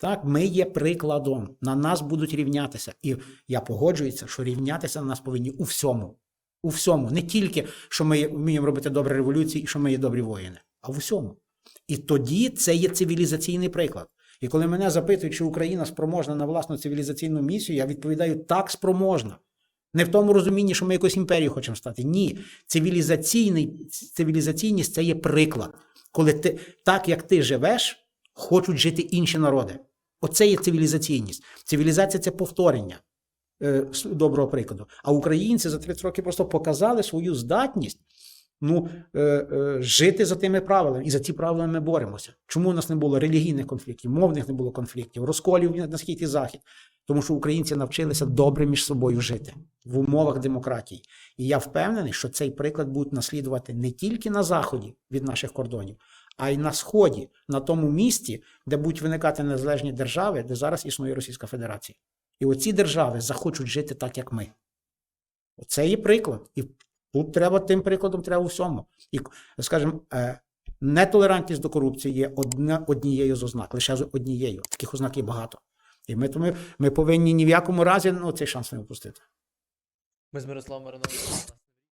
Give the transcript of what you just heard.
Так, ми є прикладом. На нас будуть рівнятися. І я погоджуюся, що рівнятися на нас повинні у всьому. У всьому. Не тільки, що ми вміємо робити добрі революції і що ми є добрі воїни, а в усьому. І тоді це є цивілізаційний приклад. І коли мене запитують, чи Україна спроможна на власну цивілізаційну місію, я відповідаю так спроможна. Не в тому розумінні, що ми якось імперію хочемо стати. Ні. Цивілізаційний, цивілізаційність це є приклад. Коли ти так, як ти живеш, хочуть жити інші народи. Оце є цивілізаційність. Цивілізація це повторення е, доброго прикладу. А українці за 30 років просто показали свою здатність ну, е, е, жити за тими правилами. І за ці правила ми боремося. Чому у нас не було релігійних конфліктів, мовних не було конфліктів, розколів на схід і захід? Тому що українці навчилися добре між собою жити в умовах демократії. І я впевнений, що цей приклад будуть наслідувати не тільки на заході від наших кордонів, а й на сході, на тому місці, де будуть виникати незалежні держави, де зараз існує Російська Федерація. І оці держави захочуть жити так, як ми. Оце є приклад. І тут треба тим прикладом треба всьому. І, скажімо, е, нетолерантність до корупції є одне, однією з ознак, лише з однією. Таких ознак є багато. І ми, тому ми повинні ні в якому разі ну, цей шанс не упустити. Ми з Мирославом Мариновичем